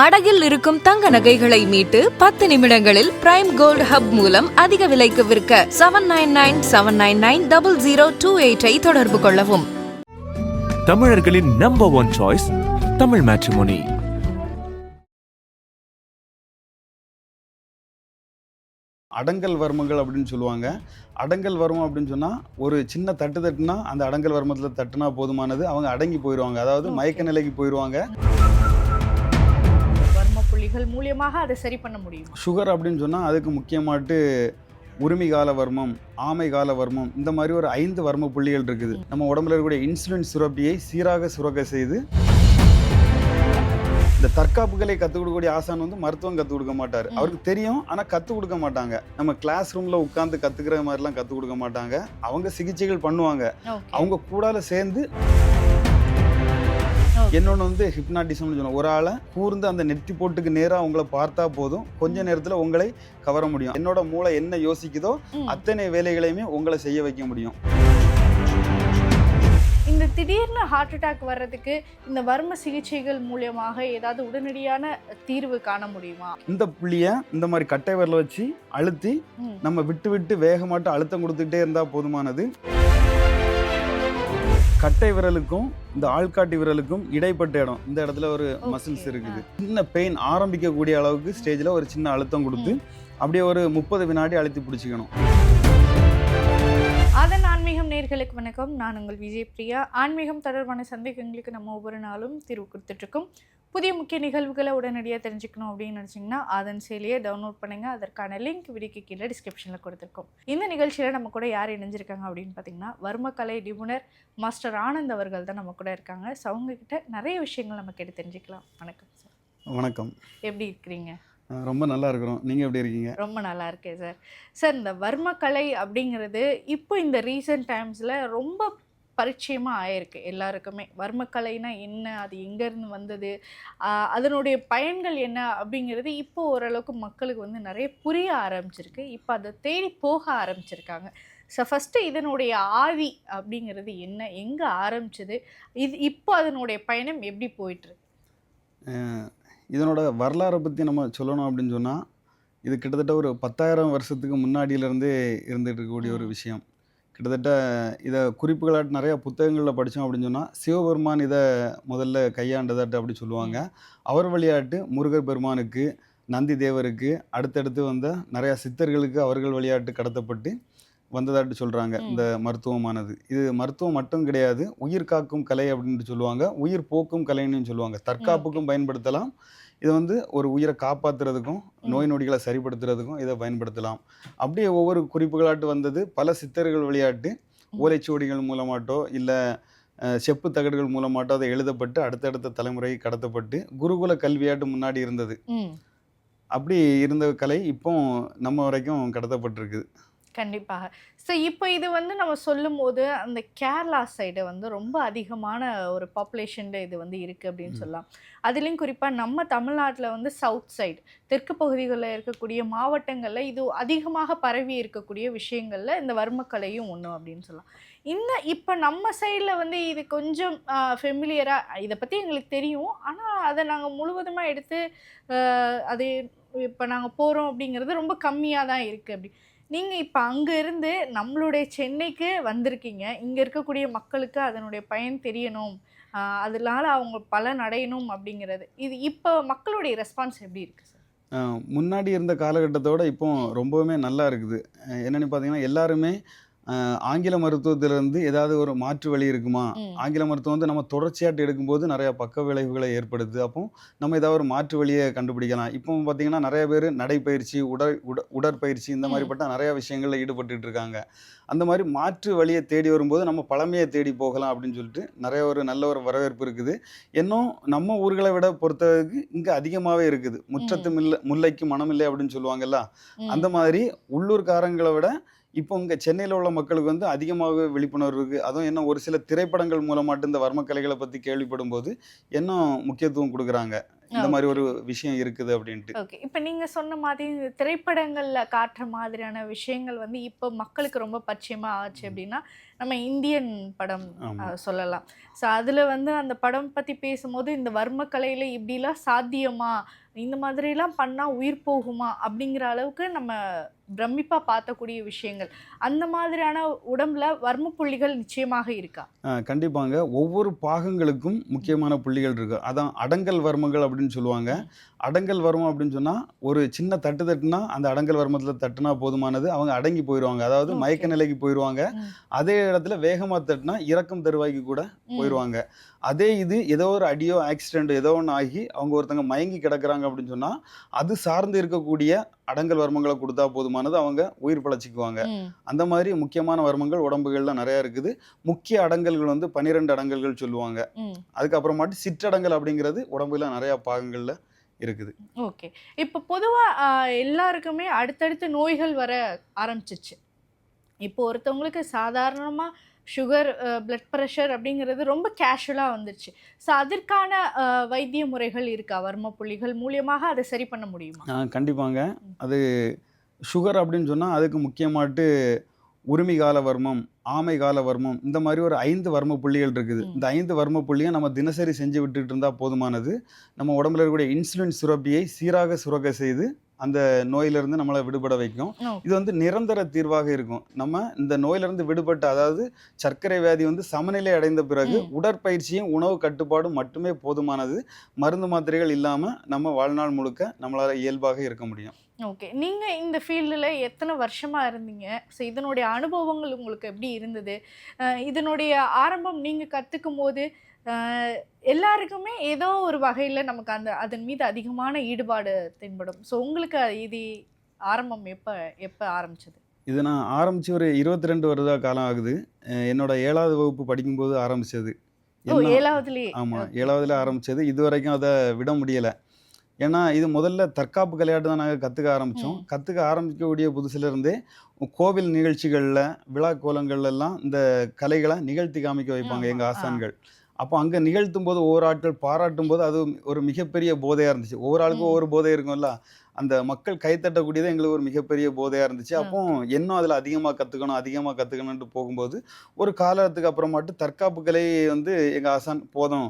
அடகில் இருக்கும் தங்க நகைகளை மீட்டு பத்து நிமிடங்களில் பிரைம் கோல்ட் ஹப் மூலம் அதிக விலைக்கு விற்க seven nine nine seven nine nine double zero two எயிட்டை தொடர்பு கொள்ளவும். தமிழர்களின் number one choice Tamil matrimony அடங்கல் வர்மங்கள் அப்படின்னு சொல்லுவாங்க. அடங்கல் வர்மம் அப்படின்னு சொன்னால் ஒரு சின்ன தட்டு தட்டுனா அந்த அடங்கல் வர்மத்தில் தட்டுனா போதுமானது. அவங்க அடங்கி போயிடுவாங்க அதாவது மயக்க நிலைக்கு போயிடுவாங்க புள்ளிகள் மூலியமாக அதை சரி பண்ண முடியும். சுகர் அப்படின்னு சொன்னால் அதுக்கு முக்கியமாட்டு உரிமை கால வர்மம் ஆமை கால வர்மம் இந்த மாதிரி ஒரு ஐந்து வர்ம புள்ளிகள் இருக்குது. நம்ம உடம்புல இருக்கக்கூடிய இன்சுலின் சுரப்பியை சீராக சுரக்க செய்து இந்த தற்காப்புகளை கற்றுக் கொடுக்கக்கூடிய ஆசான் வந்து மருத்துவம் கற்றுக் கொடுக்க மாட்டார். அவருக்கு தெரியும் ஆனால் கற்றுக் கொடுக்க மாட்டாங்க. நம்ம கிளாஸ் ரூமில் உட்காந்து கற்றுக்கிற மாதிரிலாம் கற்றுக் கொடுக்க மாட்டாங்க. அவங்க சிகிச்சைகள் பண்ணுவாங்க. அவங்க கூடால சேர்ந்து. என்னொன்று வந்து ஹிப்னாட்டிசம்னு சொல்லுவோம். ஒரு ஆளை கூர்ந்து அந்த நெத்தி போட்டுக்கு நேராக உங்களை பார்த்தா போதும். கொஞ்ச நேரத்தில் உங்களை கவர முடியும். என்னோட மூளை என்ன யோசிக்குதோ. அத்தனை வேலைகளையுமே உங்களை செய்ய வைக்க முடியும். இந்த திடீர்னு ஹார்ட் அட்டாக் வர்றதுக்கு இந்த வர்ம சிகிச்சைகள் மூலியமாக ஏதாவது உடனடியான தீர்வு காண முடியுமா? இந்த புள்ளியை இந்த மாதிரி கட்டை விரல வச்சு அழுத்தி. நம்ம விட்டு விட்டு வேகமாட்டு அழுத்தம் கொடுத்துக்கிட்டே இருந்தால் போதுமானது. கட்டை விரலுக்கும் இந்த ஆள்காட்டி விரலுக்கும் இடைப்பட்ட இடம். இந்த இடத்துல ஒரு. மசில்ஸ் இருக்குது. சின்ன பெயின் ஆரம்பிக்கக்கூடிய அளவுக்கு ஸ்டேஜில் ஒரு சின்ன அழுத்தம் கொடுத்து அப்படியே ஒரு முப்பது வினாடி அழுத்தி பிடிச்சிக்கணும். நேர்களுக்கு வணக்கம். நான் உங்கள் விஜய் பிரியா. ஆன்மீகம் தொடர்பான சந்தேகங்களுக்கு நம்ம ஒவ்வொரு நாளும் தீர்வு கொடுத்துட்ருக்கோம். புதிய முக்கிய நிகழ்வுகளை உடனடியாக தெரிஞ்சுக்கணும் அப்படின்னு நினச்சிங்கன்னா அதன் செயலியை டவுன்லோட் பண்ணுங்கள் அதற்கான லிங்க் வீடியோக்கு கீழே டிஸ்கிரிப்ஷனில் கொடுத்துருக்கோம். இந்த நிகழ்ச்சியில் நம்ம கூட யார் இணைஞ்சிருக்காங்க அப்படின்னு பார்த்தீங்கன்னா வர்மக்கலை நிபுணர் மாஸ்டர் ஆனந்த் அவர்கள் தான் நம்ம கூட இருக்காங்க. ஸோ அவங்கக்கிட்ட நிறைய விஷயங்கள் நம்ம கேட்டு தெரிஞ்சுக்கலாம். வணக்கம் சார் வணக்கம். எப்படி இருக்கிறீங்க? ரொம்ப நல்லா இருக்கிறோம். நீங்கள் எப்படி இருக்கீங்க? ரொம்ப நல்லா இருக்கேன் சார். சார் இந்த வர்மக்கலை அப்படிங்கிறது இப்போ இந்த ரீசெண்ட் டைம்ஸில் ரொம்ப பரிச்சயமாக ஆயிருக்கு எல்லாருக்குமே. வர்மக்கலைனா என்ன? அது எங்கேருந்து வந்தது? அதனுடைய பயன்கள் என்ன? அப்படிங்கிறது இப்போ ஓரளவுக்கு மக்களுக்கு வந்து நிறைய புரிய ஆரம்பிச்சிருக்கு. இப்போ அதை தேடி போக ஆரம்பிச்சிருக்காங்க. ஸோ ஃபஸ்ட்டு இதனுடைய ஆதி அப்படிங்கிறது என்ன? எங்கே ஆரம்பிச்சது? இது இப்போ அதனுடைய பயணம் எப்படி போயிட்டுருக்கு இதனோட வரலாறை பற்றி நம்ம சொல்லணும் அப்படின்னு சொன்னால் இது கிட்டத்தட்ட ஒரு பத்தாயிரம் வருஷத்துக்கு முன்னாடியிலேருந்தே இருந்துகிட்டு இருக்கக்கூடிய ஒரு. விஷயம். கிட்டத்தட்ட இதை குறிப்புகளாட்டு நிறைய புத்தகங்களில் படித்தோம் அப்படின்னு சொன்னால் சிவபெருமான் இதை முதல்ல கையாண்டதாட்டு அப்படி சொல்லுவாங்க. அவர் வழியாட்டு முருகர் பெருமானுக்கு நந்தி தேவருக்கு அடுத்தடுத்து வந்த நிறையா சித்தர்களுக்கு அவர்கள் வழியாட்டு கடத்தப்பட்டு வந்ததாட்டு சொல்கிறாங்க. இந்த மருத்துவமானது. இது மருத்துவம் மட்டும் கிடையாது உயிர் காக்கும் கலை அப்படின்ட்டு சொல்லுவாங்க. உயிர் போக்கும் கலைன்னு சொல்லுவாங்க. தற்காப்புக்கும் பயன்படுத்தலாம். இது வந்து ஒரு உயிரை காப்பாற்றுறதுக்கும். நோய் நொடிகளை சரிப்படுத்துறதுக்கும் இதை பயன்படுத்தலாம். அப்படியே ஒவ்வொரு குறிப்புகளாட்டு வந்தது பல சித்தர்கள் விளையாட்டு. ஓலைச்சுவடிகள் மூலமாட்டோ இல்லை செப்பு தகடுகள் மூலமாட்டோ அதை எழுதப்பட்டு அடுத்தடுத்த தலைமுறை கடத்தப்பட்டு குருகுல கல்வியாட்டு முன்னாடி இருந்தது. அப்படி இருந்த கலை இப்போ நம்ம வரைக்கும் கடத்தப்பட்டிருக்குது கண்டிப்பாக. ஸோ இப்போ இது வந்து நம்ம சொல்லும்போது அந்த கேரளா சைடு வந்து ரொம்ப அதிகமான ஒரு பாப்புலேஷனில் இது வந்து இருக்குது அப்படின்னு. சொல்லலாம். அதுலேயும் குறிப்பாக நம்ம தமிழ்நாட்டில் வந்து சவுத் சைடு தெற்கு பகுதிகளில் இருக்கக்கூடிய மாவட்டங்களில் இது அதிகமாக பரவி இருக்கக்கூடிய விஷயங்களில் இந்த வர்மக்கலையும் ஒன்று அப்படின்னு சொல்லலாம். இந்த இப்போ நம்ம சைடில் வந்து இது கொஞ்சம் ஃபெமிலியராக இதை பற்றி எங்களுக்கு தெரியும். ஆனால் அதை நாங்கள் முழுவதுமாக எடுத்து அது இப்போ நாங்கள் போகிறோம் அப்படிங்கிறது ரொம்ப கம்மியாக தான் இருக்குது அப்படி. நீங்கள் இப்போ அங்கே இருந்து நம்மளுடைய சென்னைக்கு வந்திருக்கீங்க. இங்கே இருக்கக்கூடிய மக்களுக்கு அதனுடைய பயன் தெரியணும். அதனால அவங்க பலன் அடையணும் அப்படிங்கிறது. இது இப்போ மக்களுடைய ரெஸ்பான்ஸ் எப்படி இருக்குது சார் முன்னாடி இருந்த காலகட்டத்தோட இப்போ ரொம்பவுமே நல்லா இருக்குது. என்னென்னு பார்த்தீங்கன்னா எல்லாருமே ஆங்கில மருத்துவத்திலிருந்து ஏதாவது ஒரு மாற்று வழி இருக்குமா. ஆங்கில மருத்துவம் வந்து நம்ம தொடர்ச்சியாட்டு எடுக்கும்போது நிறைய பக்க விளைவுகளை ஏற்படுது அப்போ நம்ம ஏதாவது ஒரு மாற்று வழியை கண்டுபிடிக்கலாம். இப்போ பார்த்தீங்கன்னா நிறைய பேர் நடைப்பயிற்சி உடல் உட உடற்பயிற்சி இந்த ம். மாதிரிப்பட்ட நிறைய விஷயங்களில் ஈடுபட்டுட்டு இருக்காங்க. அந்த மாதிரி மாற்று வழியை தேடி வரும்போது நம்ம பழமையை தேடி போகலாம் அப்படின்னு சொல்லிட்டு நிறைய ஒரு நல்ல ஒரு வரவேற்பு இருக்குது. இன்னும் நம்ம ஊர்களை விட பொறுத்தவரைக்கு இங்கே அதிகமாகவே இருக்குது. முற்றத்து மில்ல முல்லைக்கு மனமில்லை அப்படின்னு சொல்லுவாங்கல்ல. அந்த மாதிரி உள்ளூர்காரங்களை விட இப்போ இங்கே சென்னையில் உள்ள மக்களுக்கு வந்து அதிகமாகவே விழிப்புணர்வு இருக்குது அதுவும் என்ன ஒரு சில திரைப்படங்கள் மூலமாட்டு இந்த வர்மக்கலைகளை பற்றி கேள்விப்படும் போது இன்னும் முக்கியத்துவம் கொடுக்குறாங்க? இந்த. மாதிரி ஒரு விஷயம் இருக்குது அப்படின்ட்டு. ஓகே. இப்போ நீங்க சொன்ன மாதிரி இந்த திரைப்படங்கள்ல காட்டுற மாதிரியான விஷயங்கள் வந்து இப்போ மக்களுக்கு ரொம்ப பரிச்சயமா ஆச்சு அப்படின்னா நம்ம இந்தியன் படம் சொல்லலாம். ஸோ அதுல வந்து அந்த படம் பத்தி பேசும்போது இந்த வர்மக்கலையில இப்படிலாம் சாத்தியமா இந்த மாதிரிலாம் பண்ணா உயிர் போகுமா அப்படிங்கிற அளவுக்கு நம்ம பிரமிப்பாக பார்த்தக்கூடிய விஷயங்கள். அந்த மாதிரியான உடம்புல வர்ம புள்ளிகள் நிச்சயமாக இருக்கா? கண்டிப்பாங்க. ஒவ்வொரு பாகங்களுக்கும் முக்கியமான புள்ளிகள் இருக்கு. அதான் அடங்கல் வர்மங்கள் அப்படின்னு சொல்லுவாங்க. அடங்கல் வர்மம் அப்படின்னு சொன்னா ஒரு சின்ன தட்டு தட்டுனா அந்த அடங்கல் வர்மத்துல தட்டுனா போதுமானது. அவங்க அடங்கி போயிடுவாங்க அதாவது. மயக்க நிலைக்கு போயிடுவாங்க. அதே இடத்துல வேகமா தட்டுனா இறக்கும் தருவாய்க்கு கூட. போயிடுவாங்க அதே இது ஏதோ ஒரு அடியோ ஆக்சிடென்ட் ஏதோ ஒன்று ஆகி அவங்க ஒருத்தங்க மயங்கி கிடக்குறாங்க அப்படின்னு சொன்னா அது சார்ந்து இருக்கக்கூடிய அடங்கல் வர்மங்களை கொடுத்தா போதுமானது அவங்க உயிர் பிழைச்சிக்குவாங்க. அந்த மாதிரி முக்கியமான வர்மங்கள் உடம்புகள்ல நிறைய இருக்குது. முக்கிய அடங்கல்கள் வந்து பன்னிரெண்டு அடங்கல்கள் சொல்லுவாங்க. அதுக்கப்புறமாட்டு சிற்றடங்கல் அப்படிங்கிறது உடம்புல நிறைய பாகங்கள்ல இருக்குது. ஓகே. இப்போ பொதுவாக எல்லாருக்குமே அடுத்தடுத்து நோய்கள் வர ஆரம்பிச்சிச்சு. இப்போ ஒருத்தவங்களுக்கு சாதாரணமாக சுகர் பிளட் ப்ரெஷர் அப்படிங்கிறது ரொம்ப கேஷுவலாக வந்துருச்சு. ஸோ அதற்கான வைத்திய முறைகள் இருக்கா? வர்ம புள்ளிகள் மூலியமாக அதை சரி பண்ண முடியுமா? கண்டிப்பாங்க. அது சுகர் அப்படின்னு சொன்னா அதுக்கு முக்கியமாட்டு உரிமை கால வர்மம் ஆமை கால வர்மம் இந்த மாதிரி ஒரு ஐந்து வர்ம புள்ளிகள் இருக்குது. இந்த ஐந்து வர்ம புள்ளியை நம்ம தினசரி செஞ்சு விட்டுட்டு இருந்தா போதுமானது நம்ம உடம்புல இருக்கக்கூடிய இன்சுலின் சுரப்பியை சீராக சுரக்க செய்து அந்த நோயிலிருந்து நம்மளை விடுபட வைக்கும். இது வந்து நிரந்தர தீர்வாக இருக்கும் நம்ம இந்த நோயிலிருந்து விடுபட்டு அதாவது சர்க்கரை வியாதி வந்து சமநிலை அடைந்த பிறகு. உடற்பயிற்சியும் உணவு கட்டுப்பாடும் மட்டுமே போதுமானது மருந்து மாத்திரைகள் இல்லாம நம்ம வாழ்நாள் முழுக்க நம்மளால இயல்பாக இருக்க முடியும் ஓகே. நீங்கள் இந்த ஃபீல்டில் எத்தனை வருஷமாக இருந்தீங்க? ஸோ இதனுடைய அனுபவங்கள் உங்களுக்கு எப்படி இருந்தது? இதனுடைய ஆரம்பம் நீங்கள் கற்றுக்கும் போது எல்லாருக்குமே ஏதோ ஒரு வகையில் நமக்கு அந்த அதன் மீது அதிகமான ஈடுபாடு தென்படும். ஸோ உங்களுக்கு இது ஆரம்பம் எப்போ எப்போ ஆரம்பிச்சது? இது நான் ஆரம்பிச்சு ஒரு இருபத்தி ரெண்டு வருட காலம் ஆகுது. என்னோட ஏழாவது வகுப்பு படிக்கும்போது என்ன- ஏழாவதுலேயே. ஆமா ஏழாவதுல ஆரம்பிச்சது. இது வரைக்கும் அதை விட முடியல. ஏன்னா இது முதல்ல தற்காப்பு விளையாட்டு தான் நாங்கள் கற்றுக்க ஆரம்பித்தோம். கற்றுக்க ஆரம்பிக்கக்கூடிய புதுசுல இருந்தே கோவில் நிகழ்ச்சிகளில் விழா கோலங்கள்ல எல்லாம் இந்த கலைகளை நிகழ்த்தி காமிக்க வைப்பாங்க எங்கள். ஆசான்கள் அப்போ அங்கே நிகழ்த்தும் போது ஒவ்வொரு ஆட்கள் பாராட்டும் போது அது ஒரு மிகப்பெரிய போதையாக இருந்துச்சு ஒவ்வொரு ஆளுக்கும். ஒவ்வொரு போதை இருக்கும்ல அந்த மக்கள் கைத்தட்டக்கூடியது எங்களுக்கு ஒரு மிகப்பெரிய போதையாக இருந்துச்சு. அப்போ இன்னும் அதில் அதிகமாக கற்றுக்கணும் அதிகமாக கற்றுக்கணுன்ட்டு போகும்போது ஒரு காலத்துக்கு அப்புறமாட்டு தற்காப்பு கலை வந்து எங்கள் ஆசான் போதும்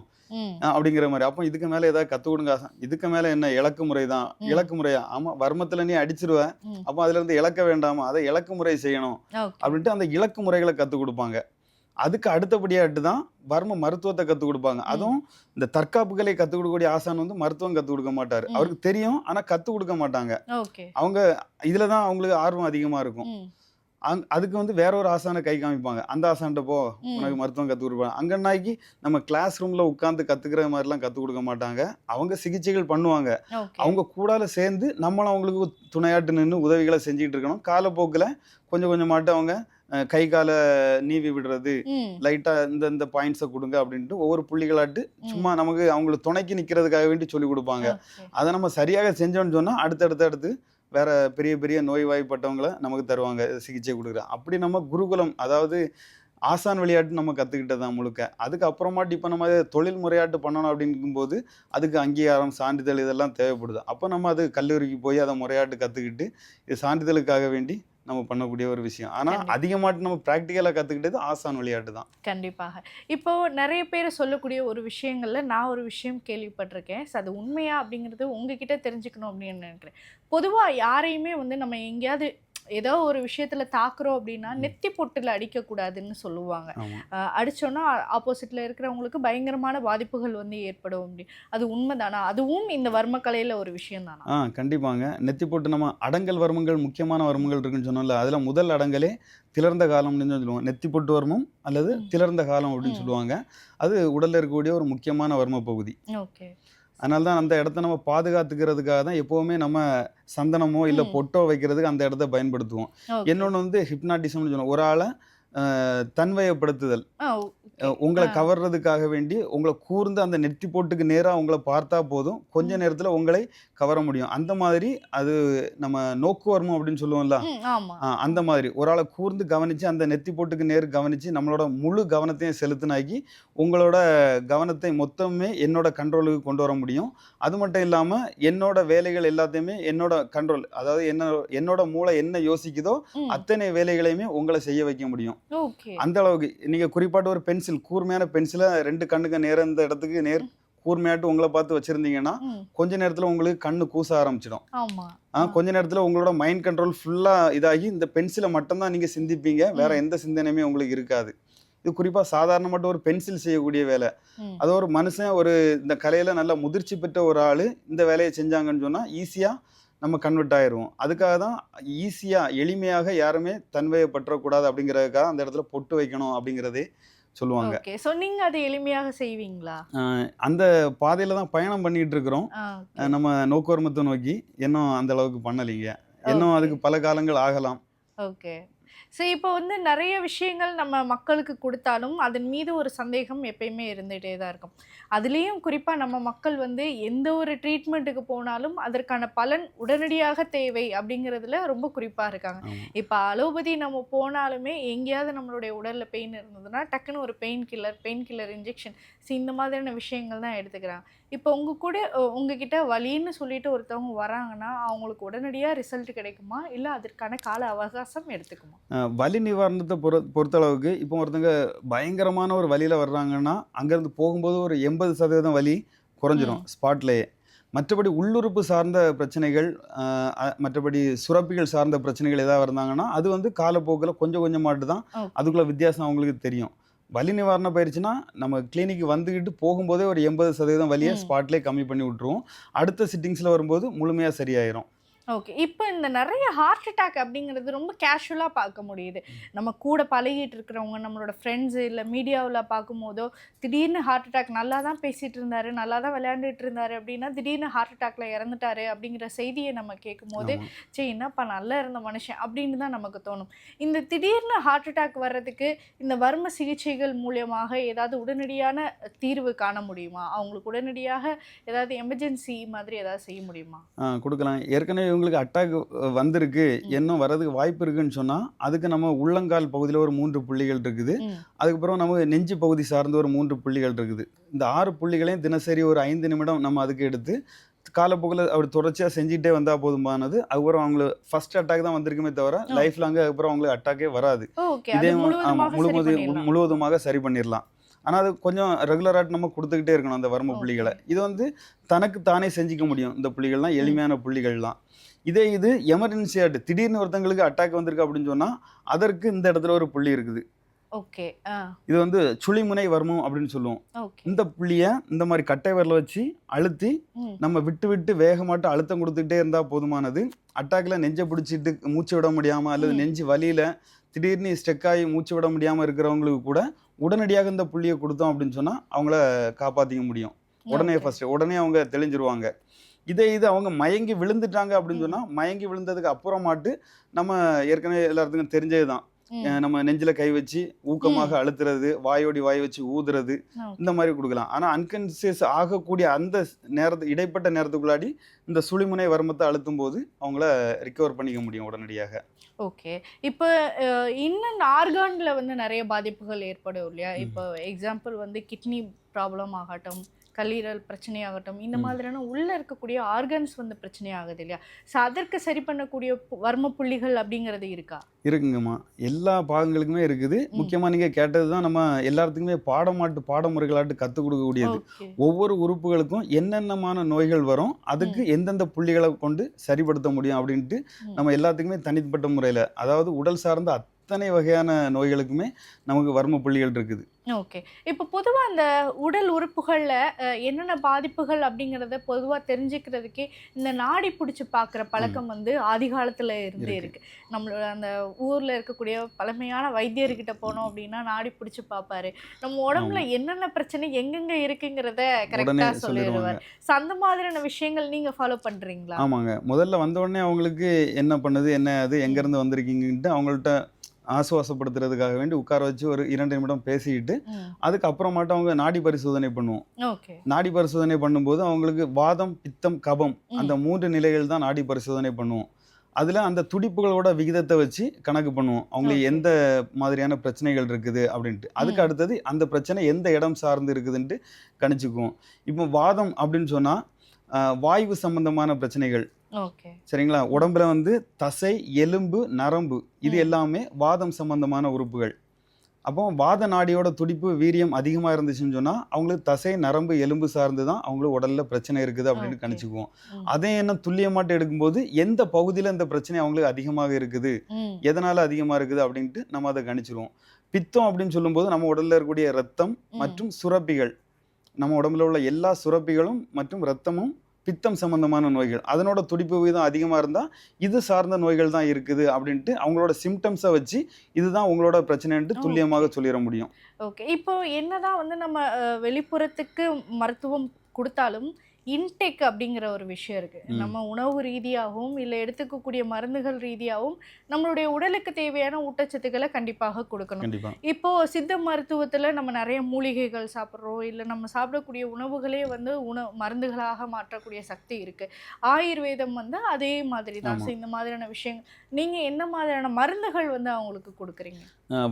அப்படிங்கிற மாதிரி. அப்போ இதுக்கு மேலே ஏதாவது கற்றுக் கொடுங்க ஆசான் இதுக்கு மேலே என்ன இலக்கு முறை தான். இலக்கு முறையா ஆமாம் வர்மத்தில் நீ அடிச்சிருவ. அப்போ அதுலேருந்து இழக்க வேண்டாமா? அதை இலக்கு முறை செய்யணும் அப்படின்ட்டு அந்த இலக்கு முறைகளை கற்றுக் கொடுப்பாங்க. அதுக்கு அடுத்தபடியாட்டு தான் வர்ம மருத்துவத்தை கற்றுக் கொடுப்பாங்க. அதுவும் இந்த தற்காப்புகளை கற்றுக் கொடுக்கக்கூடிய ஆசான் வந்து மருத்துவம் கற்றுக் கொடுக்க மாட்டார். அவருக்கு தெரியும் ஆனால் கற்றுக் கொடுக்க மாட்டாங்க. அவங்க இதில் தான் அவங்களுக்கு ஆர்வம் அதிகமாக இருக்கும். அங் அதுக்கு வந்து வேற ஒரு ஆசானை கை காமிப்பாங்க. அந்த ஆசான்ட்ட போ. உனக்கு மருத்துவம் கற்றுக் கொடுப்பாங்க. அங்கன்னாக்கி நம்ம கிளாஸ் ரூமில் உட்காந்து கற்றுக்கிற மாதிரிலாம் கற்றுக் கொடுக்க மாட்டாங்க. அவங்க சிகிச்சைகள் பண்ணுவாங்க. அவங்க கூடால சேர்ந்து நம்மளும் அவங்களுக்கு துணையாட்டு நின்று உதவிகளை செஞ்சுக்கிட்டு இருக்கணும். காலப்போக்கில் கொஞ்சம் கொஞ்சமாட்டு அவங்க கை காலை நீவி விடுறது ம். லைட்டாக இந்த இந்த பாயிண்ட்ஸை கொடுங்க அப்படின்ட்டு ஒவ்வொரு புள்ளிகளாட்டு சும்மா நமக்கு அவங்களுக்கு துணைக்கு நிற்கிறதுக்காக வேண்டி சொல்லி கொடுப்பாங்க. அதை நம்ம சரியாக செஞ்சோம்னு சொன்னால் அடுத்தடுத்து அடுத்து வேற பெரிய பெரிய நோய்வாய்ப்பட்டவங்களை நமக்கு தருவாங்க சிகிச்சை கொடுக்குறேன் அப்படி நம்ம குருகுலம் அதாவது ஆசான் விளையாட்டு நம்ம கற்றுக்கிட்டது தான் முழுக்க. அதுக்கு அப்புறமாட்டு இப்போ நம்ம தொழில் முறையாட்டு பண்ணணும் அப்படிங்கும்போது அதுக்கு அங்கீகாரம் சான்றிதழ் இதெல்லாம் தேவைப்படுது. அப்போ நம்ம அது கல்லூரிக்கு போய் அதை முறையாட்டு கற்றுக்கிட்டு இது சான்றிதழுக்காக வேண்டி நம்ம பண்ணக்கூடிய ஒரு விஷயம். ஆனால். அதிகமாட்டு நம்ம ப்ராக்டிக்கலாக கற்றுக்கிட்டது ஆசான் விளையாட்டு தான் கண்டிப்பாக. இப்போ நிறைய பேர் சொல்லக்கூடிய ஒரு விஷயங்கள்ல நான் ஒரு விஷயம் கேள்விப்பட்டிருக்கேன். So, அது உண்மையா அப்படிங்கிறது உங்ககிட்ட தெரிஞ்சுக்கணும் அப்படின்னு நினைக்கிறேன். பொதுவா யாரையுமே வந்து நம்ம எங்கேயாவது ஏதோ ஒரு விஷயத்துல தாக்குறோம் அப்படின்னா நெத்தி பொட்டுல அடிக்கக்கூடாதுன்னு சொல்லுவாங்க. அடிச்சோன்னா ஆப்போசிட்ல இருக்கிறவங்களுக்கு பயங்கரமான பாதிப்புகள் வந்து ஏற்படும் அப்படி. அது உண்மைதானா? அதுவும் இந்த வர்மக்கலையில ஒரு விஷயம் தானா ஆ கண்டிப்பாங்க. நெத்தி போட்டு நம்ம அடங்கல் வர்மங்கள் முக்கியமான வர்மங்கள் இருக்குன்னு சொன்னோம்ல அதில் முதல் அடங்கலே திளர்ந்த காலம்னு சொல்லுவோம் நெத்தி பொட்டு வர்மம் அல்லது ம். திளர்ந்த காலம் அப்படின்னு. சொல்லுவாங்க. அது உடல்ல இருக்கக்கூடிய ஒரு முக்கியமான வர்ம பகுதி ஓகே. அதனால தான் அந்த இடத்த நம்ம பாதுகாத்துக்கிறதுக்காக தான் எப்போவுமே நம்ம சந்தனமோ இல்லை. பொட்டோ வைக்கிறதுக்கு அந்த இடத்த பயன்படுத்துவோம். இன்னொன்று வந்து ஹிப்னாட்டிசம்னு சொல்லுவோம். ஒரு ஆளை தன்வயப்படுத்துதல். உங்களை. கவர்றதுக்காக வேண்டி உங்களை கூர்ந்து அந்த நெற்றி போட்டுக்கு நேராக உங்களை பார்த்தா போதும். கொஞ்ச. நேரத்தில் உங்களை கவர முடியும். அந்த மாதிரி அது நம்ம நோக்குவர்மம் அப்படின்னு சொல்லுவோம்ல. அந்த மாதிரி. ஒரு ஆளை கூர்ந்து கவனிச்சு அந்த நெத்தி போட்டுக்கு நேர் கவனிச்சு நம்மளோட முழு கவனத்தையும் செலுத்தினாக்கி உங்களோட கவனத்தை மொத்தமே என்னோட கண்ட்ரோலுக்கு கொண்டு வர முடியும். அது மட்டும் இல்லாமல் என்னோட வேலைகள் எல்லாத்தையுமே என்னோட கண்ட்ரோல் அதாவது என்ன என்னோட மூளை என்ன யோசிக்குதோ அத்தனை வேலைகளையுமே உங்களை செய்ய வைக்க முடியும். அந்த அளவுக்கு. நீங்கள் குறிப்பாட்டு ஒரு பென்சில் கூர்மையான பென்சிலை ரெண்டு கண்ணுக்கு நேர இந்த இடத்துக்கு நேர் கூர்மையாட்டு உங்களை பார்த்து வச்சுருந்தீங்கன்னா கொஞ்ச நேரத்தில் உங்களுக்கு கண்ணு கூச ஆரம்பிச்சிடும். கொஞ்ச நேரத்தில் உங்களோட மைண்ட் கண்ட்ரோல் ஃபுல்லாக இதாகி இந்த பென்சிலை மட்டும்தான் நீங்கள் சிந்திப்பீங்க. வேற. எந்த சிந்தனையுமே உங்களுக்கு இருக்காது. இது குறிப்பாக சாதாரண மட்டும் ஒரு பென்சில் செய்யக்கூடிய வேலை. அது ஒரு மனுஷன் ஒரு இந்த கலையில் நல்ல முதிர்ச்சி பெற்ற ஒரு ஆள் இந்த வேலையை செஞ்சாங்கன்னு சொன்னால் ஈஸியாக நம்ம கன்வெர்ட் ஆயிடுவோம் அதுக்காக தான் ஈஸியாக எளிமையாக யாருமே தன்மையப்பற்றக்கூடாது அப்படிங்கிறதுக்காக அந்த இடத்துல பொட்டு வைக்கணும் அப்படிங்கிறதே சொல்லுவாங்க. ஓகே சோ நீங்க அதை எளிமையாக செய்வீங்களா? அந்த பாதையில் தான் பயணம் பண்ணிட்டு இருக்கிறோம். நம்ம நோக்குவரமத்தை நோக்கி இன்னும் அந்த அளவுக்கு பண்ணலைங்க. இன்னும். அதுக்கு பல காலங்கள் ஆகலாம். ஓகே ஸோ இப்போ வந்து நிறைய விஷயங்கள் நம்ம மக்களுக்கு கொடுத்தாலும் அதன் மீது ஒரு சந்தேகம் எப்பயுமே இருந்துகிட்டே தான் இருக்கும். அதுலேயும் குறிப்பாக நம்ம மக்கள் வந்து எந்த ஒரு ட்ரீட்மெண்ட்டுக்கு போனாலும் அதற்கான பலன் உடனடியாக தேவை அப்படிங்கிறதுல ரொம்ப குறிப்பாக இருக்காங்க. இப்போ அலோபதி நம்ம போனாலுமே எங்கேயாவது நம்மளுடைய உடலில் பெயின் இருந்ததுன்னா டக்குன்னு ஒரு pain killer pain killer injection so இந்த மாதிரியான விஷயங்கள் தான் எடுத்துக்கிறாங்க. இப்போ உங்க கூட உங்ககிட்ட வலின்னு சொல்லிட்டு ஒருத்தவங்க வராங்கன்னா அவங்களுக்கு உடனடியாக ரிசல்ட் கிடைக்குமா? இல்லை அதற்கான கால அவகாசம் எடுத்துக்குமா? வலி நிவாரணத்தை பொறு பொறுத்தளவுக்கு இப்போ ஒருத்தங்க பயங்கரமான ஒரு வலியில் வர்றாங்கன்னா அங்கேருந்து போகும்போது ஒரு எண்பது சதவீதம் வலி குறைஞ்சிரும் ஸ்பாட்லேயே. மற்றபடி உள்ளுறுப்பு சார்ந்த பிரச்சனைகள் மற்றபடி சுரப்பிகள் சார்ந்த பிரச்சனைகள் ஏதாவது இருந்தாங்கன்னா அது வந்து காலப்போக்கில் கொஞ்சம் கொஞ்சமாட்டு தான். அதுக்குள்ள வித்தியாசம் அவங்களுக்கு தெரியும். வலி நிவாரணம் பயிற்சினா நம்ம கிளினிக் வந்துக்கிட்டு போகும்போதே ஒரு எண்பது சதவீதம் வலியை. ஸ்பாட்லேயே கம்மி பண்ணி விட்டுருவோம் அடுத்த சிட்டிங்ஸில் வரும்போது முழுமையாக சரியாயிரும் ஓகே இப்போ இந்த நிறைய ஹார்ட் அட்டாக் அப்படிங்கிறது ரொம்ப கேஷுவலாக பார்க்க முடியுது. நம்ம கூட பழகிட்டு இருக்கிறவங்க நம்மளோட ஃப்ரெண்ட்ஸு இல்லை மீடியாவில் பார்க்கும்போதோ திடீர்னு ஹார்ட் அட்டாக் நல்லா தான் பேசிகிட்டு இருந்தாரு நல்லா தான் விளையாண்டுட்டு இருந்தாரு அப்படின்னா திடீர்னு ஹார்ட் அட்டாக்ல இறந்துட்டாரு அப்படிங்கிற செய்தியை நம்ம கேட்கும்போது ஆமா. சே என்னப்பா நல்லா இருந்த மனுஷன் அப்படின்னு தான் நமக்கு தோணும். இந்த திடீர்னு ஹார்ட் அட்டாக் வர்றதுக்கு இந்த வர்ம சிகிச்சைகள் மூலியமாக ஏதாவது உடனடியான தீர்வு காண முடியுமா? அவங்களுக்கு உடனடியாக ஏதாவது எமர்ஜென்சி மாதிரி ஏதாவது செய்ய முடியுமா? கொடுக்கலாம். ஏற்கனவே இவங்களுக்கு அட்டாக் வந்திருக்கு இன்னும் வரதுக்கு வாய்ப்பு இருக்குன்னு சொன்னால் அதுக்கு நம்ம உள்ளங்கால் பகுதியில் ஒரு மூன்று புள்ளிகள் இருக்குது. அதுக்கப்புறம் நம்ம நெஞ்சு பகுதி சார்ந்த ஒரு மூன்று புள்ளிகள் இருக்குது. இந்த ஆறு புள்ளிகளையும் தினசரி ஒரு ஐந்து நிமிடம் நம்ம அதுக்கு எடுத்து காலப்போக்கில் அவர் தொடர்ச்சியாக செஞ்சுட்டே வந்தால் போதுமானது. அதுக்கப்புறம் அவங்களுக்கு ஃபர்ஸ்ட் அட்டாக் தான் வந்திருக்குமே தவிர. லைஃப் லாங்கு அதுக்கப்புறம் அவங்களுக்கு அட்டாக்கே வராது. இதே முழுவதும். முழுவதுமாக சரி பண்ணிடலாம். ஆனால் அது கொஞ்சம் ரெகுலராக நம்ம கொடுத்துக்கிட்டே இருக்கணும் அந்த வர்ம. புள்ளிகளை. இது வந்து தனக்கு தானே செஞ்சுக்க முடியும். இந்த புள்ளிகள்லாம் எளிமையான புள்ளிகள் தான் இதே இது எமர்ஜென்சி ஆட்டு திடீர்னு ஒருத்தங்களுக்கு அட்டாக் வந்திருக்கு அப்படின்னு சொன்னால் அதற்கு இந்த இடத்துல ஒரு புள்ளி இருக்குது. ஓகே இது வந்து சுழிமுனை வர்மம் அப்படின்னு சொல்லுவோம். இந்த புள்ளியை இந்த மாதிரி கட்டை விரல வச்சு அழுத்தி நம்ம விட்டு விட்டு வேகமாட்டு அழுத்தம் கொடுத்துக்கிட்டே இருந்தால் போதுமானது. அட்டாக்ல நெஞ்சை பிடிச்சிட்டு மூச்சு விட முடியாமல் அல்லது. நெஞ்சு வலியில் திடீர்னு ஸ்டெக் ஆகி மூச்சு விட முடியாமல் இருக்கிறவங்களுக்கு கூட உடனடியாக இந்த புள்ளியை கொடுத்தோம் அப்படின்னு சொன்னால் அவங்கள காப்பாற்றிக்க முடியும். உடனே. ஃபர்ஸ்ட் உடனே அவங்க தெளிஞ்சிருவாங்க. இதே இது அவங்க மயங்கி விழுந்துட்டாங்க அப்படின்னு. சொன்னால் மயங்கி விழுந்ததுக்கு அப்புறமாட்டு நம்ம ஏற்கனவே எல்லாத்துக்கும் தெரிஞ்சது தான் ம், நம்ம நெஞ்சில் கை வச்சு ஊக்கமாக அழுத்துறது வாயோடி வாய் வச்சு ஊதுறது. இந்த மாதிரி கொடுக்கலாம். ஆனால் அன்கான்சியஸ் ஆகக்கூடிய அந்த நேரத்து இடைப்பட்ட நேரத்துக்குள்ளாடி இந்த சுழிமுனை வர்மத்தை அழுத்தும் போது அவங்கள ரிகவர் பண்ணிக்க முடியும் உடனடியாக. ஓகே. இப்போ இன்னும் ஆர்கான்ல வந்து நிறைய பாதிப்புகள் ஏற்படும் இல்லையா? இப்போ எக்ஸாம்பிள் வந்து கிட்னி ப்ராப்ளம் ஆகட்டும் கல்லீரல் பிரச்சனையாகட்டும் இந்த. மாதிரியான உள்ள இருக்கக்கூடிய ஆர்கன்ஸ் வந்து பிரச்சனை ஆகுது இல்லையா? ஸோ அதற்கு சரி பண்ணக்கூடிய வர்ம புள்ளிகள் அப்படிங்கிறது இருக்கா? இருக்குங்கம்மா. எல்லா பாகங்களுக்குமே இருக்குது. முக்கியமாக நீங்கள் கேட்டது தான் நம்ம எல்லாத்துக்குமே பாடமாட்டு பாடமுறைகளாட்டு கற்றுக் கொடுக்கக்கூடியது. ஒவ்வொரு உறுப்புகளுக்கும் என்னென்னமான நோய்கள் வரும் அதுக்கு எந்தெந்த புள்ளிகளை கொண்டு சரிப்படுத்த முடியும் அப்படின்ட்டு. நம்ம எல்லாத்துக்குமே தனிப்பட்ட முறையில் அதாவது உடல் சார்ந்த அத்தனை வகையான நோய்களுக்குமே நமக்கு வர்ம புள்ளிகள் இருக்குது. ஓகே. இப்போ பொதுவா அந்த உடல் உறுப்புகள்ல என்னென்ன பாதிப்புகள் அப்படிங்கிறத பொதுவா தெரிஞ்சுக்கிறதுக்கே இந்த நாடி பிடிச்சி பார்க்குற பழக்கம் வந்து ஆதி காலத்துல இருந்தே இருக்கு. இருக்கு. நம்மளோட அந்த ஊர்ல இருக்கக்கூடிய பழமையான வைத்தியர்கிட்ட போனோம் அப்படின்னா நாடி பிடிச்சி பார்ப்பாரு நம்ம உடம்புல என்னென்ன பிரச்சனை எங்கெங்க இருக்குங்கிறத உடனே கரெக்டா சொல்லிடுவாங்க சொல்லிடுவார் ஸோ அந்த மாதிரியான விஷயங்கள் நீங்க ஃபாலோ பண்றீங்களா? ஆமாங்க. முதல்ல வந்த உடனே அவங்களுக்கு என்ன பண்ணுது என்ன அது எங்கேருந்து வந்திருக்கீங்கன்ட்டு அவங்கள்ட்ட ஆசுவாசப்படுத்துறதுக்காக வேண்டி உட்கார வச்சு ஒரு இரண்டு நிமிடம் பேசிக்கிட்டு ம் அதுக்கப்புறமாட்டும் அவங்க நாடி பரிசோதனை பண்ணுவோம். நாடி பரிசோதனை பண்ணும்போது அவங்களுக்கு வாதம் பித்தம் கபம் அந்த மூன்று நிலைகள் தான் நாடி பரிசோதனை பண்ணுவோம். அதில் அந்த துடிப்புகளோட விகிதத்தை வச்சு கணக்கு பண்ணுவோம். அவங்களுக்கு. எந்த மாதிரியான பிரச்சனைகள் இருக்குது அப்படின்ட்டு. அதுக்கு. அடுத்தது அந்த பிரச்சனை எந்த இடம் சார்ந்து இருக்குதுன்ட்டு கணிச்சுக்குவோம். இப்போ வாதம் அப்படின்னு சொன்னால் வாயு சம்பந்தமான பிரச்சனைகள். சரிங்களா உடம்புல வந்து தசை எலும்பு நரம்பு இது. எல்லாமே வாதம் சம்பந்தமான உறுப்புகள் அப்போ வாத நாடியோட துடிப்பு வீரியம் அதிகமாக இருந்துச்சுன்னு சொன்னால் அவங்களுக்கு தசை நரம்பு எலும்பு சார்ந்து தான் அவங்களுக்கு உடல்ல பிரச்சனை இருக்குது அப்படின்னு. கணிச்சுக்குவோம். அதே என்ன துல்லியமாட்டு எடுக்கும்போது எந்த பகுதியில் இந்த பிரச்சனை அவங்களுக்கு அதிகமாக இருக்குது எதனால அதிகமாக இருக்குது அப்படின்ட்டு நம்ம அதை கணிச்சிருவோம் பித்தம் அப்படின்னு சொல்லும்போது நம்ம உடல்ல இருக்கக்கூடிய ரத்தம். மற்றும் சுரப்பிகள் நம்ம உடம்புல உள்ள எல்லா சுரப்பிகளும் மற்றும் ரத்தமும் பித்தம் சம்பந்தமான நோய்கள். அதனோட துடிப்பு விகிதம் அதிகமாக இருந்தால் இது சார்ந்த நோய்கள் தான் இருக்குது அப்படின்ட்டு அவங்களோட சிம்டம்ஸை வச்சு இதுதான் உங்களோட பிரச்சனைன்ட்டு. துல்லியமாக சொல்லிட முடியும். ஓகே. இப்போ என்னதான் வந்து நம்ம வெளிப்புறத்துக்கு மருத்துவம் கொடுத்தாலும் இன்டேக் அப்படிங்கிற ஒரு விஷயம் இருக்கு. ம். நம்ம உணவு ரீதியாகவும் இல்லை எடுத்துக்கக்கூடிய மருந்துகள் ரீதியாகவும் நம்மளுடைய உடலுக்கு தேவையான ஊட்டச்சத்துக்களை கண்டிப்பாக கொடுக்கணும். கண்டிப்பா. இப்போ சித்த மருத்துவத்துல நம்ம நிறைய மூலிகைகள் சாப்பிட்றோம் இல்லை நம்ம சாப்பிடக்கூடிய உணவுகளே வந்து உணவு மருந்துகளாக மாற்றக்கூடிய சக்தி இருக்கு. ஆயுர்வேதம் வந்து அதே மாதிரி தான் இந்த மாதிரியான விஷயங்கள் நீங்க என்ன மாதிரியான மருந்துகள் வந்து அவங்களுக்கு கொடுக்குறீங்க?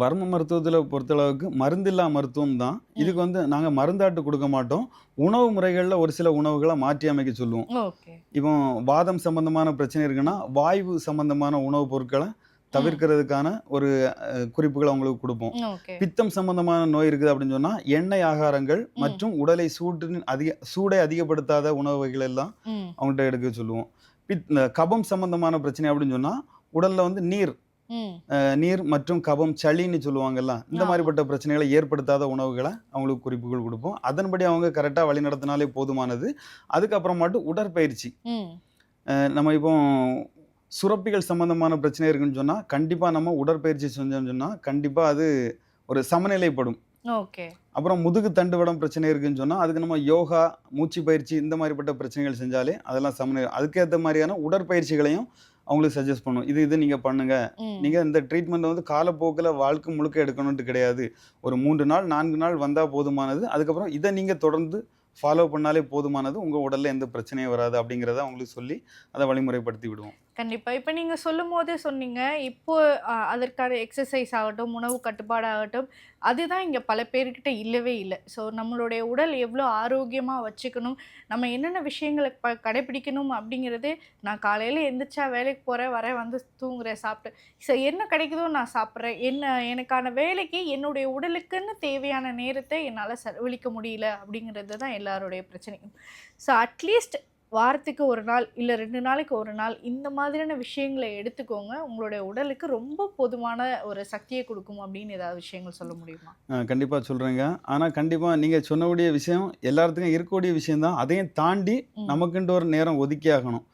வர்ம மருத்துவத்தில் பொறுத்தளவுக்கு மருந்தில்லா மருத்துவம் தான். இதுக்கு வந்து நாங்கள் மருந்தாட்டு கொடுக்க மாட்டோம். உணவு முறைகளில் ஒரு சில உணவுகளை மாற்றி அமைக்க சொல்லுவோம். இப்போ வாதம் சம்பந்தமான பிரச்சனை இருக்குன்னா வாயு சம்பந்தமான உணவுப் பொருட்களை தவிர்க்கிறதுக்கான ஒரு குறிப்புகளை அவங்களுக்கு கொடுப்போம். பித்தம் சம்பந்தமான நோய் இருக்குது அப்படின்னு சொன்னா எண்ணெய் ஆகாரங்கள் மற்றும் உடலை சூட்டின் அதிக சூடை அதிகப்படுத்தாத உணவு வகைகள் எல்லாம் அவங்கள்ட்ட எடுக்க சொல்லுவோம். பித் கபம் சம்பந்தமான பிரச்சனை அப்படின்னு சொன்னா உடல்ல வந்து நீர் நீர் மற்றும் கபம் சளின்னு சொல்லுவாங்கல்ல இந்த. மாதிரிப்பட்ட பிரச்சனைகளை ஏற்படுத்தாத உணவுகளை அவங்களுக்கு குறிப்புகள் கொடுப்போம். அதன்படி அவங்க கரெக்டாக வழி நடத்தினாலே போதுமானது. அதுக்கப்புறமாட்டு உடற்பயிற்சி. ம். அஹ் நம்ம இப்போ சுரப்பிகள் சம்பந்தமான பிரச்சனை இருக்குன்னு சொன்னால் கண்டிப்பாக நம்ம உடற்பயிற்சி செஞ்சோம்னு சொன்னால் கண்டிப்பாக அது ஒரு சமநிலைப்படும். ஓகே. அப்புறம் முதுகு தண்டுவடம் பிரச்சனை இருக்குன்னு சொன்னால் அதுக்கு நம்ம யோகா மூச்சு பயிற்சி இந்த மாதிரிப்பட்ட பிரச்சனைகள் செஞ்சாலே அதெல்லாம் சமநிலை அதுக்கேற்ற மாதிரியான உடற்பயிற்சிகளையும் அவங்களுக்கு சஜஸ்ட் பண்ணும். இது இது நீங்கள் பண்ணுங்க. நீங்கள் இந்த ட்ரீட்மெண்ட் வந்து காலப்போக்கில் வாழ்க்கை முழுக்க எடுக்கணும்ட்டு கிடையாது. ஒரு மூன்று நாள் நான்கு நாள் வந்தால் போதுமானது. அதுக்கப்புறம் இதை நீங்கள் தொடர்ந்து ஃபாலோ பண்ணாலே போதுமானது. உங்கள் உடலில் எந்த பிரச்சனையும் வராது அப்படிங்கிறத அவங்களுக்கு சொல்லி அதை வழிமுறைப்படுத்தி விடுவோம். கண்டிப்பாக இப்போ நீங்கள் சொல்லும் போதே சொன்னீங்க. இப்போ அதற்கான எக்ஸசைஸ் ஆகட்டும் உணவு கட்டுப்பாடு ஆகட்டும் அதுதான் இங்கே பல பேர்கிட்ட இல்லவே இல்லை. ஸோ நம்மளுடைய உடல் எவ்வளோ ஆரோக்கியமாக வச்சுக்கணும் நம்ம என்னென்ன விஷயங்களை ப கடைபிடிக்கணும் அப்படிங்கிறது நான் காலையில் எந்திரிச்சா வேலைக்கு போகிறேன் வரேன் வந்து தூங்குறேன் சாப்பிட்டு ஸோ என்ன கிடைக்குதோ நான் சாப்பிட்றேன். என்ன எனக்கான வேலைக்கு என்னுடைய உடலுக்குன்னு தேவையான நேரத்தை என்னால் செலவழிக்க முடியல அப்படிங்கிறது தான் எல்லாருடைய பிரச்சனையும். ஸோ அட்லீஸ்ட் வாரத்துக்கு ஒரு நாள் இல்லை ரெண்டு நாளைக்கு ஒரு நாள் இந்த மாதிரியான விஷயங்களை எடுத்துக்கோங்க. உங்களுடைய உடலுக்கு ரொம்ப பொதுவான ஒரு சக்தியை கொடுக்கும் அப்படின்னு ஏதாவது விஷயங்கள் சொல்ல முடியுமா? கண்டிப்பாக சொல்கிறேங்க ஆனால் கண்டிப்பாக நீங்கள் சொன்னக்கூடிய விஷயம் எல்லாத்துக்கும் இருக்கக்கூடிய விஷயம்தான். அதையும் தாண்டி. நமக்குன்ட்டு ஒரு நேரம் ஒதுக்கி ஆகணும்.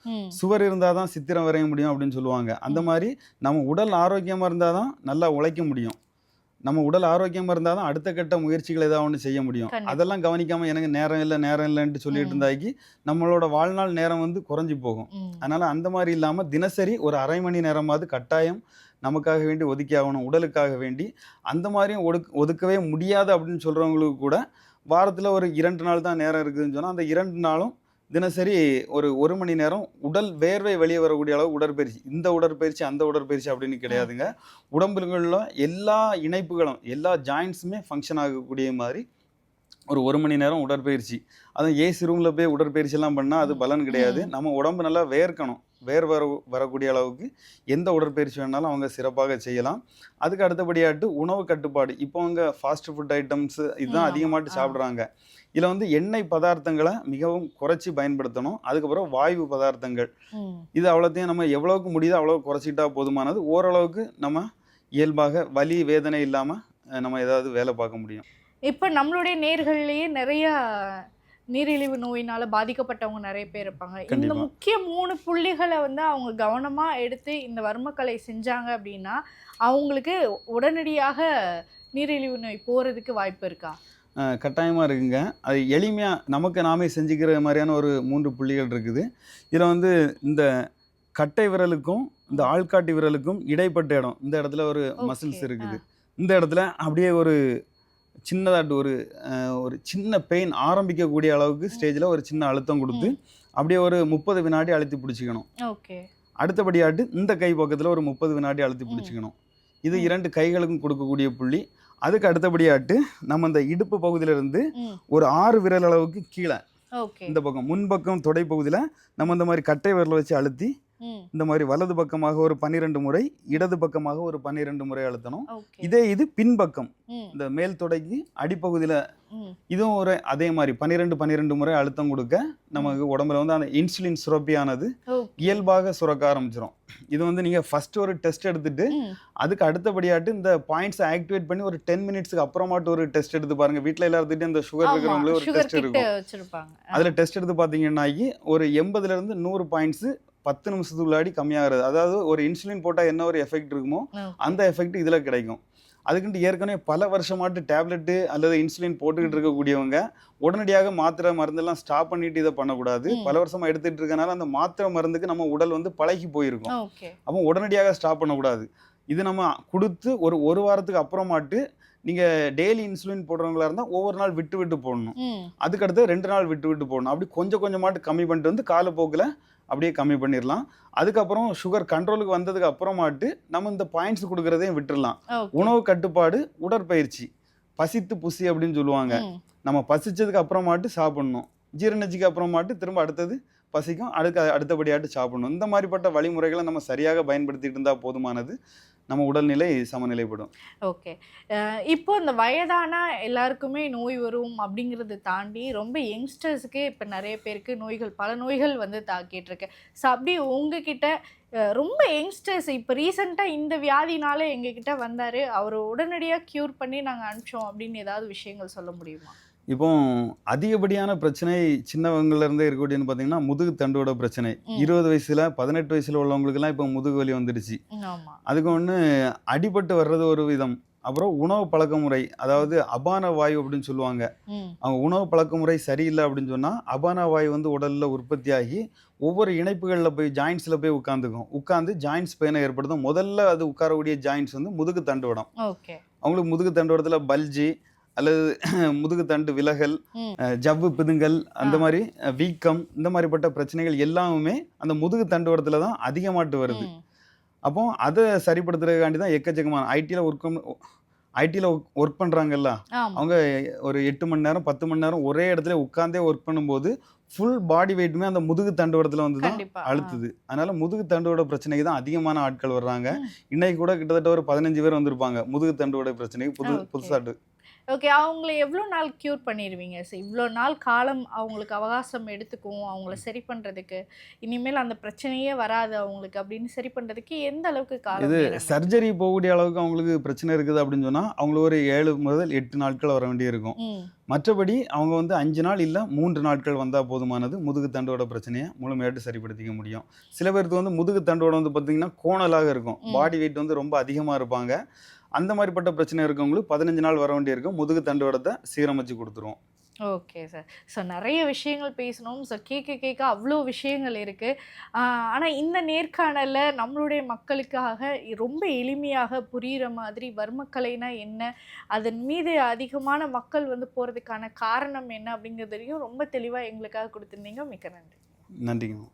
சுவர் இருந்தால் தான் சித்திரம் வரைய முடியும் அப்படின்னு சொல்லுவாங்க. அந்த. மாதிரி நம்ம உடல் ஆரோக்கியமாக இருந்தால் தான் நல்லா உழைக்க முடியும். நம்ம உடல் ஆரோக்கியமாக இருந்தால் தான் அடுத்த கட்ட முயற்சிகள் ஏதாவது ஒன்று செய்ய முடியும். அதெல்லாம் கவனிக்காமல் எனக்கு நேரம் இல்லை நேரம் இல்லைன்ட்டு சொல்லிட்டு. இருந்தாக்கி நம்மளோட வாழ்நாள் நேரம் வந்து குறைஞ்சி போகும் அதனால் அந்த மாதிரி இல்லாமல் தினசரி ஒரு அரை மணி நேரமாவது கட்டாயம் நமக்காக வேண்டி ஒதுக்கி ஆகணும் உடலுக்காக வேண்டி அந்த மாதிரியும் ஒதுக் ஒதுக்கவே முடியாது அப்படின்னு சொல்கிறவங்களுக்கு கூட வாரத்தில் ஒரு இரண்டு நாள் தான் நேரம் இருக்குதுன்னு சொன்னால் அந்த இரண்டு நாளும் தினசரி ஒரு ஒரு மணி நேரம் உடல் வேர்வை வெளியே வரக்கூடிய அளவு உடற்பயிற்சி. இந்த உடற்பயிற்சி அந்த உடற்பயிற்சி அப்படின்னு கிடையாதுங்க. உடம்புகளில் எல்லா இணைப்புகளும் எல்லா ஜாயின்ஸுமே ஃபங்க்ஷன் ஆகக்கூடிய மாதிரி ஒரு ஒரு மணி நேரம் உடற்பயிற்சி. அதுவும் ஏசி ரூமில் போய் உடற்பயிற்சி எல்லாம் பண்ணால் அது பலன் கிடையாது. நம்ம உடம்பு நல்லா வேர்க்கணும். வேர் வர வரக்கூடிய அளவுக்கு எந்த உடற்பயிற்சி வேணாலும் அவங்க சிறப்பாக செய்யலாம். அதுக்கு அடுத்தபடியாட்டு உணவு கட்டுப்பாடு. இப்போ அவங்க ஃபாஸ்ட் ஃபுட் ஐட்டம்ஸ் இதுதான் அதிகமாட்டு ஆ. சாப்பிட்றாங்க. இதில் வந்து எண்ணெய் பதார்த்தங்களை மிகவும் குறைச்சி பயன்படுத்தணும். அதுக்கப்புறம் வாயு பதார்த்தங்கள். இது அவ்வளோத்தையும் நம்ம எவ்வளவுக்கு முடியுதோ அவ்வளோ குறைச்சிட்டா போதுமானது. ஓரளவுக்கு நம்ம இயல்பாக வலி வேதனை இல்லாமல் நம்ம ஏதாவது வேலை பார்க்க முடியும். இப்போ நம்மளுடைய நேர்கள்லயே நிறைய நீரிழிவு நோயினால பாதிக்கப்பட்டவங்க நிறைய பேர் இருப்பாங்க. இந்த. முக்கிய மூணு புள்ளிகளை வந்து அவங்க கவனமா எடுத்து இந்த வர்மக்கலை செஞ்சாங்க அப்படின்னா அவங்களுக்கு உடனடியாக நீரிழிவு நோய் போறதுக்கு வாய்ப்பு இருக்கா? கட்டாயமாக இருக்குங்க. அது எளிமையாக நமக்கு நாமே செஞ்சுக்கிற மாதிரியான ஒரு மூன்று புள்ளிகள் இருக்குது. இதில் வந்து இந்த கட்டை விரலுக்கும் இந்த ஆள்காட்டி விரலுக்கும் இடைப்பட்ட இடம். இந்த இடத்துல ஒரு மசில்ஸ் இருக்குது. இந்த இடத்துல அப்படியே ஒரு சின்னதாட்டு ஒரு ஒரு சின்ன பெயின் ஆரம்பிக்கக்கூடிய அளவுக்கு ஸ்டேஜில் ஒரு சின்ன அழுத்தம் கொடுத்து அப்படியே ஒரு முப்பது வினாடி அழுத்தி பிடிச்சிக்கணும். அடுத்தபடியாட்டு இந்த கை பக்கத்தில் ஒரு முப்பது வினாடி அழுத்தி. பிடிச்சிக்கணும். இது. இரண்டு கைகளுக்கும் கொடுக்கக்கூடிய புள்ளி. அதுக்கு அடுத்தபடியாட்டு நம்ம இந்த இடுப்பு பகுதியில இருந்து ம். ஒரு ஆறு விரல் அளவுக்கு கீழே இந்த பக்கம் முன்பக்கம் தொடை பகுதியில் நம்ம இந்த மாதிரி கட்டை விரலை வச்சு அழுத்தி இந்த மாதிரி வலது பக்கமாக ஒரு பன்னிரெண்டு முறை இடது பக்கமாக ஒரு பன்னிரெண்டு முறை அழுத்தணும். இதே இது பின்பக்கம். இந்த மேல் தொடைக்கு அடிப்பகுதியில் இதுவும் ஒரு அதே மாதிரி பன்னிரெண்டு பன்னிரெண்டு முறை அழுத்தம் கொடுக்க நமக்கு உடம்புல வந்து அந்த இன்சுலின் சுரப்பியானது இயல்பாக சுரக்க ஆரம்பிச்சிடும் இது வந்து நீங்கள் ஃபர்ஸ்ட் ஒரு டெஸ்ட் எடுத்துட்டு அதுக்கு அடுத்தபடியாட்டு இந்த பாயிண்ட்ஸை ஆக்டிவேட் பண்ணி ஒரு டென் மினிட்ஸ்க்கு அப்புறமாட்டு ஒரு டெஸ்ட் எடுத்து பாருங்க. வீட்டில் எல்லாத்துக்கிட்டே இந்த சுகர் இருக்கிறவங்களே ஒரு டெஸ்ட் இருக்கும் அதில் டெஸ்ட் எடுத்து பார்த்தீங்கன்னாக்கி ஒரு எண்பதுல இருந்து நூறு பாயிண்ட்ஸ் பத்து நிமிஷத்துக்குள்ளாடி கம்மியாகிறது. அதாவது ஒரு இன்சுலின் போட்டால் என்ன ஒரு எஃபெக்ட் இருக்குமோ. அந்த எஃபெக்ட் இதில் கிடைக்கும். அதுக்குன்ட்டு ஏற்கனவே பல வருஷமாட்டு டேப்லெட்டு அல்லது இன்சுலின் போட்டுக்கிட்டு இருக்கக்கூடியவங்க உடனடியாக மாத்திரை மருந்தெல்லாம் ஸ்டாப் பண்ணிட்டு இதை பண்ணக்கூடாது. பல வருஷமா எடுத்துட்டு இருக்கனால அந்த மாத்திரை மருந்துக்கு நம்ம உடல் வந்து பழகி போயிருக்கும். அப்போ உடனடியாக ஸ்டாப் பண்ணக்கூடாது. இது நம்ம கொடுத்து ஒரு ஒரு வாரத்துக்கு அப்புறமாட்டு நீங்கள் டெய்லி இன்சுலின் போடுறவங்களா இருந்தால் ஒவ்வொரு நாள் விட்டு விட்டு போடணும். அதுக்கடுத்து ரெண்டு நாள் விட்டு விட்டு போடணும். அப்படி கொஞ்சம் கொஞ்சமாட்டு கம்மி பண்ணிட்டு வந்து காலப்போக்கில் அப்படியே கம்மி பண்ணிடலாம் அதுக்கப்புறம் சுகர் கண்ட்ரோலுக்கு வந்ததுக்கு அப்புறமாட்டு நம்ம இந்த பாயிண்ட்ஸ் கொடுக்குறதையும் விட்டுறலாம் ஓகே உணவு கட்டுப்பாடு உடற்பயிற்சி பசித்து புசி அப்படின்னு சொல்லுவாங்க. நம்ம பசிச்சதுக்கு அப்புறமாட்டு சாப்பிடணும். ஜீரணச்சிக்கு அப்புறமாட்டு திரும்ப அடுத்தது பசிக்கும். அடுக்க அடுத்தபடியாட்டு சாப்பிடணும். இந்த மாதிரிப்பட்ட வழிமுறைகளை நம்ம சரியாக பயன்படுத்திட்டு இருந்தால் போதுமானது நம்ம உடல்நிலை சமநிலைப்படும். ஓகே. இப்போ இந்த வயதானா எல்லாருக்குமே நோய் வரும் அப்படிங்கிறத தாண்டி ரொம்ப யங்ஸ்டர்ஸுக்கே இப்போ நிறைய பேருக்கு நோய்கள் பல நோய்கள் வந்து தாக்கிட்டுருக்கு ஸோ அப்படி உங்ககிட்ட ரொம்ப யங்ஸ்டர்ஸ் இப்போ ரீசெண்டாக இந்த வியாதினால எங்ககிட்ட வந்தார். அவர் உடனடியாக க்யூர் பண்ணி நாங்கள் அனுப்பிச்சோம் அப்படின்னு ஏதாவது விஷயங்கள் சொல்ல முடியுமா? இப்போ அதிகப்படியான பிரச்சனை சின்னவங்கள்ல இருந்தே இருக்கக்கூடியன்னு பார்த்தீங்கன்னா முதுகு தண்டோட பிரச்சனை. இருபது வயசுல பதினெட்டு வயசுல உள்ளவங்களுக்குலாம் இப்போ முதுகு வலி வந்துடுச்சு. அதுக்கு ஒன்று அடிபட்டு வர்றது ஒரு விதம். அப்புறம் உணவு பழக்க முறை அதாவது அபான வாயு அப்படின்னு சொல்லுவாங்க. அவங்க உணவு பழக்க முறை சரியில்லை அப்படின்னு சொன்னால் அபான வாயு வந்து உடலில் உற்பத்தியாகி ஒவ்வொரு இணைப்புகளில் போய் ஜாயின்ஸில் போய் உட்காந்துக்கும். உட்காந்து ஜாயின்ஸ் பெயினை ஏற்படுத்தும். முதல்ல அது உட்காரக்கூடிய ஜாயின்ஸ் வந்து முதுகு தண்டுவடம் அவங்களுக்கு முதுகு தண்டுவடத்தில் பல்ஜி அல்லது முதுகு தண்டு விலகல் ஜவ்வு பிதுங்கல் அந்த. மாதிரி வீக்கம் இந்த மாதிரிப்பட்ட பிரச்சனைகள் எல்லாமே அந்த முதுகு தண்டுவடத்தில் தான் அதிகமாட்டு வருது. அப்போ அதை சரிப்படுத்துறதுக்காண்டி தான் எக்கச்சக்கமான ஐடியில் ஒர்க் ஐடியில் ஒர்க் பண்ணுறாங்கல்ல அவங்க ஒரு எட்டு மணி நேரம் பத்து மணி நேரம் ஒரே இடத்துல உட்காந்தே ஒர்க் பண்ணும்போது ஃபுல் பாடி வெயிட்டுமே அந்த முதுகு தண்டுவடத்தில் வந்து தான் அழுத்துது. அதனால முதுகு தண்டுவட பிரச்சனைக்கு தான் அதிகமான ஆட்கள் வர்றாங்க. இன்னைக்கு கூட கிட்டத்தட்ட ஒரு பதினஞ்சு பேர் வந்திருப்பாங்க முதுகு தண்டுவட பிரச்சனைக்கு புது Okay. ஓகே அவங்கள எவ்வளோ நாள் க்யூர் பண்ணிடுவீங்க சார் இவ்வளோ நாள் காலம் அவங்களுக்கு அவகாசம் எடுத்துக்கும் அவங்கள சரி பண்ணுறதுக்கு இனிமேல் அந்த பிரச்சனையே வராது அவங்களுக்கு அப்படின்னு சரி பண்ணுறதுக்கு எந்த அளவுக்கு காலம் இது சர்ஜரி போகக்கூடிய அளவுக்கு அவங்களுக்கு பிரச்சனை இருக்குது அப்படின்னு சொன்னா அவங்களுக்கு ஒரு ஏழு முதல் எட்டு நாட்கள் வர வேண்டியிருக்கும். மற்றபடி அவங்க வந்து அஞ்சு நாள் இல்லை மூன்று நாட்கள் வந்தால் போதுமானது முதுகு தண்டோட பிரச்சனையை முழுமையாட்டு சரிப்படுத்திக்க முடியும். சில பேருக்கு வந்து முதுகு தண்டோட வந்து பார்த்தீங்கன்னா கோணலாக இருக்கும். பாடி வெயிட் வந்து ரொம்ப அதிகமாக இருப்பாங்க. அந்த மாதிரிப்பட்ட பிரச்சனை இருக்கவங்களுக்கு பதினஞ்சு நாள் வர வேண்டியிருக்கும் முதுகு தண்டோடத்தை சீரமைச்சு கொடுத்துருவோம். Okay sir. ஸோ நிறைய விஷயங்கள் பேசணும். ஸோ கேட்க கேட்க அவ்வளோ விஷயங்கள் இருக்குது ஆனால் இந்த நேர்காணலில் நம்மளுடைய மக்களுக்காக ரொம்ப எளிமையாக புரிகிற மாதிரி வர்மக்கலைனா என்ன? அதன் மீது அதிகமான மக்கள் வந்து போகிறதுக்கான காரணம் என்ன அப்படிங்கிறதையும் ரொம்ப தெளிவாக எங்களுக்காக கொடுத்துருந்தீங்க. மிக்க நன்றி. நன்றிங்க.